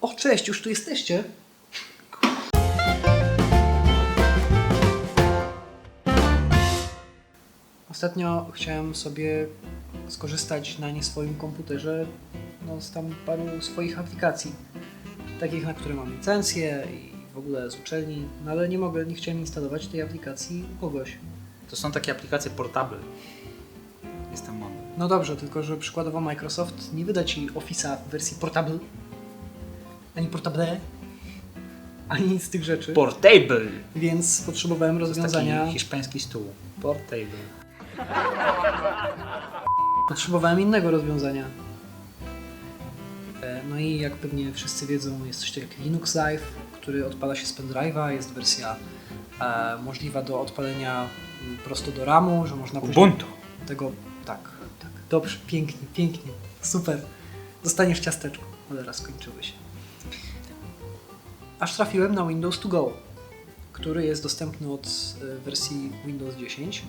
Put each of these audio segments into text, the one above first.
O, cześć, już tu jesteście. Ostatnio chciałem sobie skorzystać na nie swoim komputerze no, z tam paru swoich aplikacji. Takich, na które mam licencję i w ogóle z uczelni, no ale nie mogę, nie chciałem instalować tej aplikacji u kogoś. To są takie aplikacje portable. Jestem mądry. No dobrze, tylko że przykładowo Microsoft nie wyda ci Office'a w wersji portable, ani portable, ani nic z tych rzeczy, Portable! więc potrzebowałem rozwiązania. taki hiszpański stół. Portable. Potrzebowałem innego rozwiązania. E, No i jak pewnie wszyscy wiedzą, jest coś takiego jak Linux Live, który odpala się z pendrive'a, jest wersja e, możliwa do odpalenia prosto do RAMu, że można Ubuntu. tego... Tak, tak. Dobrze, pięknie, pięknie, super. Dostaniesz ciasteczko, cholera, skończyły się. Aż trafiłem na Windows to Go, który jest dostępny od e, wersji Windows 10.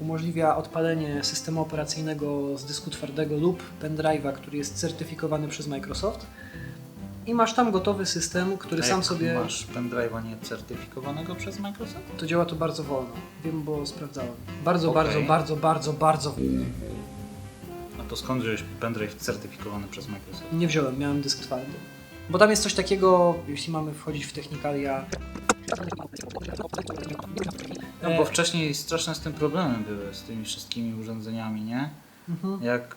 Umożliwia odpalenie systemu operacyjnego z dysku twardego lub pendrive'a, który jest certyfikowany przez Microsoft. I masz tam gotowy system, który A sam jak sobie. Masz pendrive'a niecertyfikowanego przez Microsoft? To działa to bardzo wolno. Wiem, bo sprawdzałem. Bardzo, Okej. bardzo, bardzo, bardzo, bardzo. A to skąd wziąłeś pendrive certyfikowany przez Microsoft? Nie wziąłem, miałem dysk twardy. Bo tam jest coś takiego, jeśli mamy wchodzić w technikalia. No bo wcześniej straszne z tym problemy były, z tymi wszystkimi urządzeniami, nie? Mhm. Jak,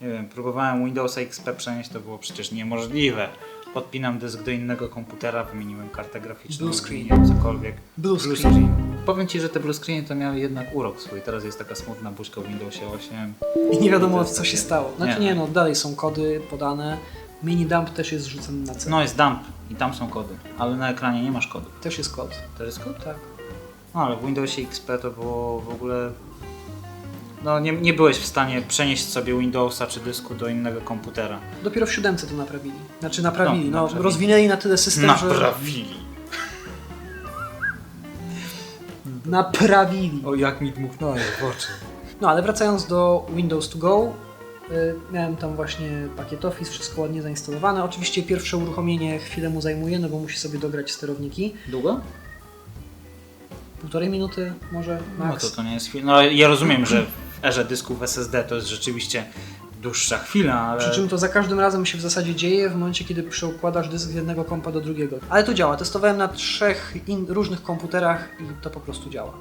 nie wiem, próbowałem Windowsa XP przenieść, to było przecież niemożliwe. Podpinam dysk do innego komputera, wymieniłem kartę graficzną, Blue screen. wymieniłem cokolwiek. Blue screen. Powiem Ci, że te blue screeny to miały jednak urok swój. Teraz jest taka smutna buźka w Windowsie 8. I nie wiadomo, co się stało. Znaczy Nie. nie, no dalej są kody podane. Mini dump też jest rzucony na cenę. No jest dump i tam są kody, ale na ekranie nie masz kodu. Też jest kod. To jest kod? Tak. No ale w Windowsie XP to było w ogóle... No nie, nie byłeś w stanie przenieść sobie Windowsa czy dysku do innego komputera. Dopiero w siódemce to naprawili. Znaczy naprawili, No, no, naprawili. rozwinęli na tyle system, że... Naprawili! Naprawili. O jak mi dmuchnąłeś w oczy. No ale wracając do Windows to Go, miałem tam właśnie pakiet Office, wszystko ładnie zainstalowane. Oczywiście pierwsze uruchomienie chwilę mu zajmuje, no bo musi sobie dograć sterowniki. Długo? Półtorej minuty może max. No to to nie jest chwila. No ja rozumiem, że w erze dysków SSD to jest rzeczywiście dłuższa chwila, ale... Przy czym to za każdym razem się w zasadzie dzieje w momencie, kiedy przeukładasz dysk z jednego kompa do drugiego. Ale to działa. Testowałem na trzech in- różnych komputerach i to po prostu działa.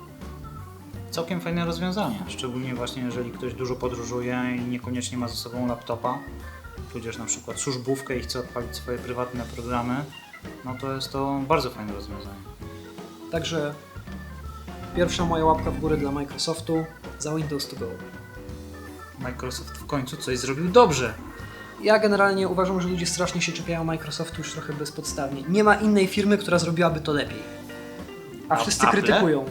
Całkiem fajne rozwiązanie, szczególnie właśnie jeżeli ktoś dużo podróżuje i niekoniecznie ma ze sobą laptopa, tudzież na przykład służbówkę i chce odpalić swoje prywatne programy, no to jest to bardzo fajne rozwiązanie. Także pierwsza moja łapka w górę dla Microsoftu za Windows to Go. Microsoft w końcu coś zrobił dobrze. Ja generalnie uważam, że ludzie strasznie się czepiają Microsoftu już trochę bezpodstawnie. Nie ma innej firmy, która zrobiłaby to lepiej. A wszyscy Apple? krytykują.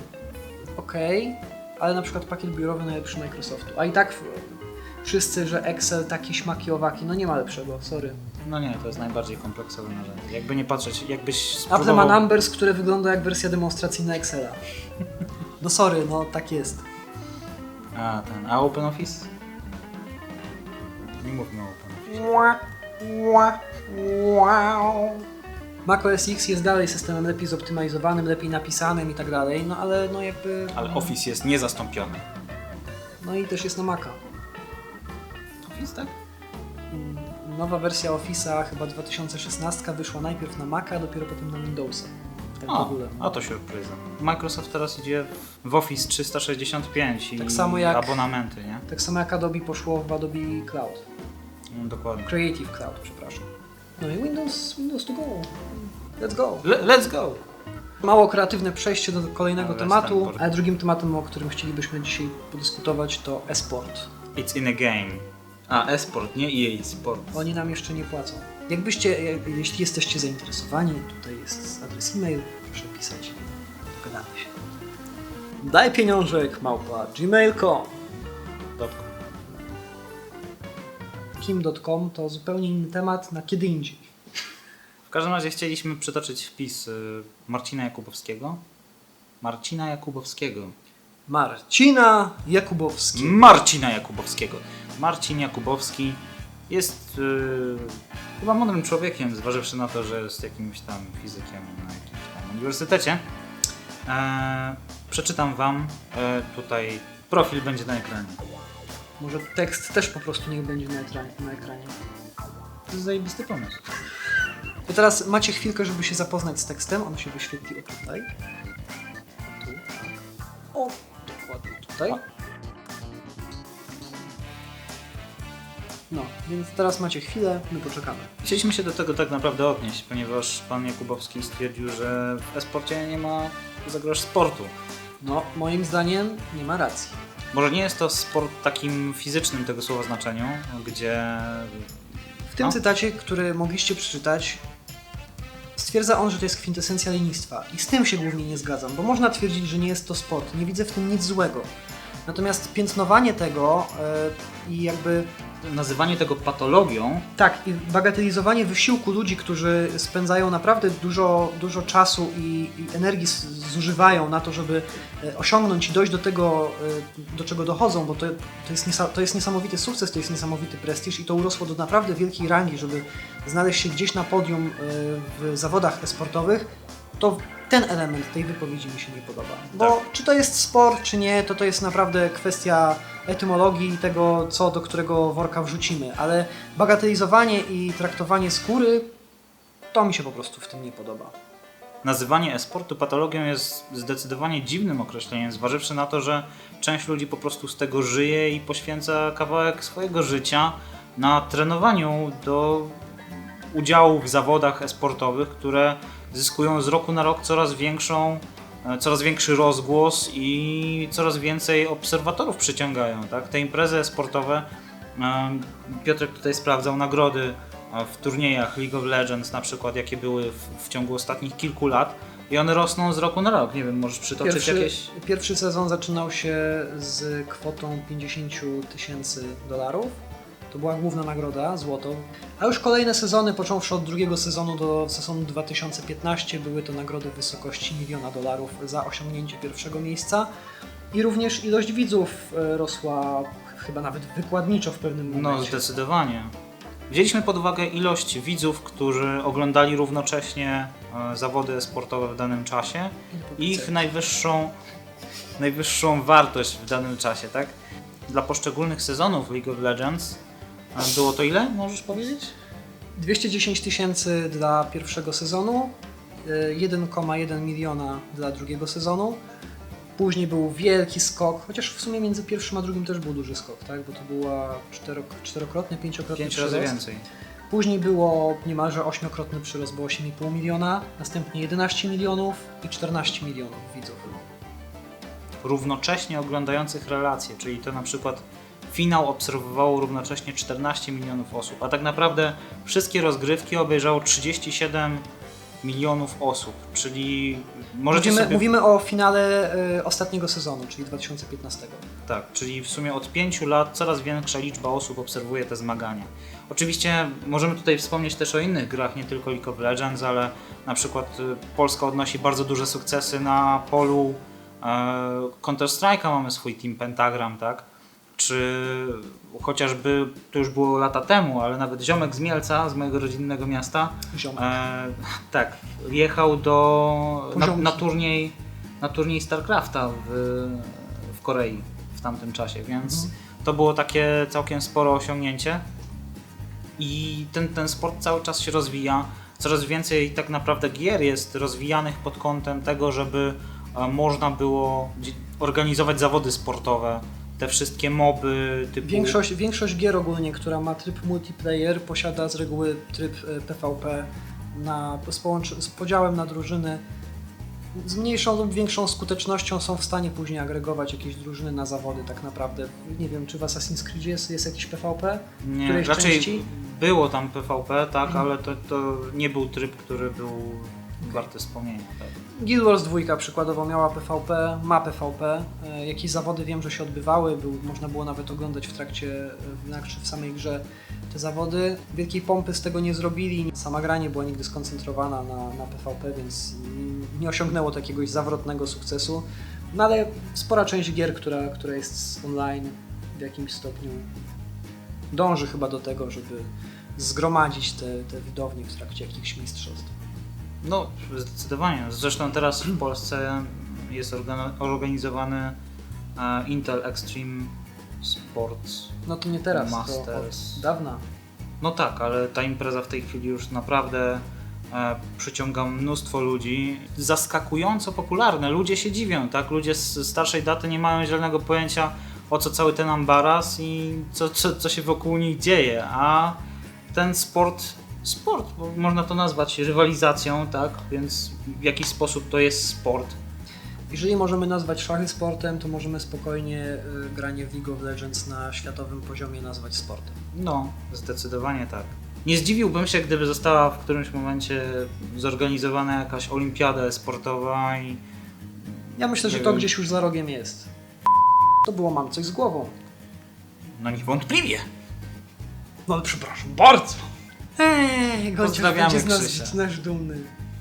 Okej, ale na przykład pakiet biurowy najlepszy Microsoftu. A i tak wszyscy, że Excel taki śmaki owaki, no nie ma lepszego, sorry. No nie, to jest najbardziej kompleksowe narzędzie. Jakby nie patrzeć, jakbyś Apple spróbował... ma Numbers, które wygląda jak wersja demonstracyjna Excela. No sorry, no tak jest. A, ten, a OpenOffice? Nie mówmy o OpenOffice. Mac OS X jest dalej systemem lepiej zoptymalizowanym, lepiej napisanym i tak dalej, no ale no jakby... Ale Office jest niezastąpiony. No i też jest na Maca. Office, tak? Mm, Nowa wersja Office'a, chyba 2016, wyszła najpierw na Maca, a dopiero potem na Windowsa. Tak w A, ogóle. a to surprise. Microsoft teraz idzie w Office 365 i Tak samo jak- abonamenty, nie? Tak samo jak Adobe poszło w Adobe Cloud. No, dokładnie. Creative Cloud, przepraszam. No i Windows, Windows to go. Let's go. Le- let's go! Mało kreatywne przejście do kolejnego tematu, ale drugim tematem, o którym chcielibyśmy dzisiaj podyskutować, to e-sport. It's in a game. A, e-sport, nie EA Sport. Oni nam jeszcze nie płacą. Jakbyście, je- jeśli jesteście zainteresowani, tutaj jest adres e-mail, proszę pisać. Dogadamy się. Daj pieniążek, małpa, gmail.com. Kim.com to zupełnie inny temat na kiedy indziej. W każdym razie chcieliśmy przytoczyć wpis y, Marcina Jakubowskiego. Marcina Jakubowskiego. Marcina Jakubowski. Marcina Jakubowskiego. Marcin Jakubowski jest yy, chyba mądrym człowiekiem, zważywszy na to, że jest jakimś tam fizykiem na jakimś tam uniwersytecie. E, przeczytam Wam e, tutaj, profil będzie na ekranie. Może tekst też po prostu niech będzie na ekranie. Na ekranie. To jest zajebisty pomysł. To teraz macie chwilkę, żeby się zapoznać z tekstem. On się wyświetli o tutaj. Tu. O, dokładnie tutaj. No, więc teraz macie chwilę, my poczekamy. Chcieliśmy się do tego tak naprawdę odnieść, ponieważ pan Jakubowski stwierdził, że w esporcie nie ma za grosz sportu. No, moim zdaniem nie ma racji. Może nie jest to sport takim fizycznym tego słowa znaczeniu, gdzie W tym No. cytacie, który mogliście przeczytać, stwierdza on, że to jest kwintesencja lenistwa. I z tym się głównie nie zgadzam, bo można twierdzić, że nie jest to sport. Nie widzę w tym nic złego. Natomiast piętnowanie tego e, i jakby nazywanie tego patologią. Tak, i bagatelizowanie wysiłku ludzi, którzy spędzają naprawdę dużo, dużo czasu i, i energii zużywają na to, żeby e, osiągnąć i dojść do tego, e, do czego dochodzą, bo to, to, jest to jest niesamowity sukces, to jest niesamowity prestiż i to urosło do naprawdę wielkiej rangi, żeby znaleźć się gdzieś na podium e, w zawodach sportowych, to ten element tej wypowiedzi mi się nie podoba. Bo Tak. czy to jest sport, czy nie, to to jest naprawdę kwestia etymologii i tego, co do którego worka wrzucimy, ale bagatelizowanie i traktowanie skóry, to mi się po prostu w tym nie podoba. nazywanie e-sportu patologią jest zdecydowanie dziwnym określeniem, zważywszy na to, że część ludzi po prostu z tego żyje i poświęca kawałek swojego życia na trenowaniu do udziału w zawodach e-sportowych, które zyskują z roku na rok coraz większą, e, coraz większy rozgłos i coraz więcej obserwatorów przyciągają. Tak? Te imprezy sportowe, Piotrek tutaj sprawdzał nagrody e, w turniejach League of Legends na przykład, jakie były w, w ciągu ostatnich kilku lat i one rosną z roku na rok. Nie wiem, możesz przytoczyć Pierwszy, jakieś... pierwszy sezon zaczynał się z kwotą 50 tysięcy dolarów. To była główna nagroda, złoto. A już kolejne sezony, począwszy od drugiego sezonu do sezonu 2015, były to nagrody w wysokości miliona dolarów za osiągnięcie pierwszego miejsca. I również ilość widzów e, rosła chyba nawet wykładniczo w pewnym No, momencie. zdecydowanie. Wzięliśmy pod uwagę ilość widzów, którzy oglądali równocześnie e, zawody sportowe w danym czasie i ich najwyższą, najwyższą wartość w danym czasie, tak? Dla poszczególnych sezonów League of Legends e, było to ile, możesz powiedzieć? 210 tysięcy dla pierwszego sezonu, y, 1,1 miliona dla drugiego sezonu. Później był wielki skok, chociaż w sumie między pierwszym a drugim też był duży skok, tak? bo to była czterok, czterokrotny, pięciokrotny Pięć razy przyrost. więcej. Później było niemalże ośmiokrotny przyrost, bo 8,5 miliona, następnie 11 milionów i 14 milionów widzów. Równocześnie oglądających relacje, czyli to na przykład finał obserwowało równocześnie 14 milionów osób, a tak naprawdę wszystkie rozgrywki obejrzało 37 milionów osób, czyli możecie Mówimy, sobie... mówimy o finale y, ostatniego sezonu, czyli 2015. Tak, czyli w sumie od 5 lat coraz większa liczba osób obserwuje te zmagania. Oczywiście możemy tutaj wspomnieć też o innych grach, nie tylko League of Legends, ale na przykład y, Polska odnosi bardzo duże sukcesy na polu e, Counter-Strike'a, mamy swój team Pentagram, tak? Czy chociażby, to już było lata temu, ale nawet ziomek z Mielca, z mojego rodzinnego miasta, e, tak, jechał do, na, na turniej na turniej StarCrafta w, w Korei w tamtym czasie, więc Mhm. to było takie całkiem spore osiągnięcie i ten, ten sport cały czas się rozwija. Coraz więcej tak naprawdę gier jest rozwijanych pod kątem tego, żeby e, można było organizować zawody sportowe. Te wszystkie moby typu... Większość, większość gier ogólnie, która ma tryb multiplayer, posiada z reguły tryb e, PvP na, z, połącz- z podziałem na drużyny. Z mniejszą lub większą skutecznością są w stanie później agregować jakieś drużyny na zawody tak naprawdę. Nie wiem, czy w Assassin's Creed jest, jest jakiś PvP? Nie, raczej części? było tam PvP, tak, Mhm. ale to, to nie był tryb, który był warty wspomnienia. Tak. Guild Wars 2 przykładowo miała PvP, ma PvP. E, Jakieś zawody wiem, że się odbywały, był, można było nawet oglądać w trakcie, e, czy w samej grze te zawody. Wielkiej pompy z tego nie zrobili, sama gra nie była nigdy skoncentrowana na, na PvP, więc nie osiągnęło takiegoś zawrotnego sukcesu. No ale spora część gier, która, która jest online w jakimś stopniu dąży chyba do tego, żeby zgromadzić te, te widownie w trakcie jakichś mistrzostw. No, zdecydowanie. Zresztą teraz w Polsce jest organizowany e, Intel Extreme Sports. No to nie teraz, to Masters. od dawna. No tak, ale ta impreza w tej chwili już naprawdę e, przyciąga mnóstwo ludzi. Zaskakująco popularne. Ludzie się dziwią, tak? Ludzie z starszej daty nie mają zielonego pojęcia o co cały ten ambaras i co, co, co się wokół nich dzieje, a ten sport, sport, bo można to nazwać rywalizacją, tak? Więc w jakiś sposób to jest sport. Jeżeli możemy nazwać szachy sportem, to możemy spokojnie y, granie w League of Legends na światowym poziomie nazwać sportem. No, zdecydowanie tak. Nie zdziwiłbym się, gdyby została w którymś momencie zorganizowana jakaś olimpiada sportowa i Ja myślę, że to gdzieś już za rogiem jest. To było mam coś z głową. no niewątpliwie. No ale przepraszam bardzo. Ej, Pozdrawiamy będzie z nas Krzysia. nasz dumny,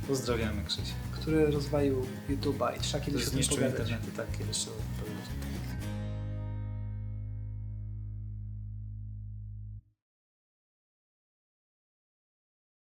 Pozdrawiamy Krzysia. który rozwalił YouTube'a i trzeba kiedyś o tym zniszczył pogadać. internety, tak kiedyś powiedzieć.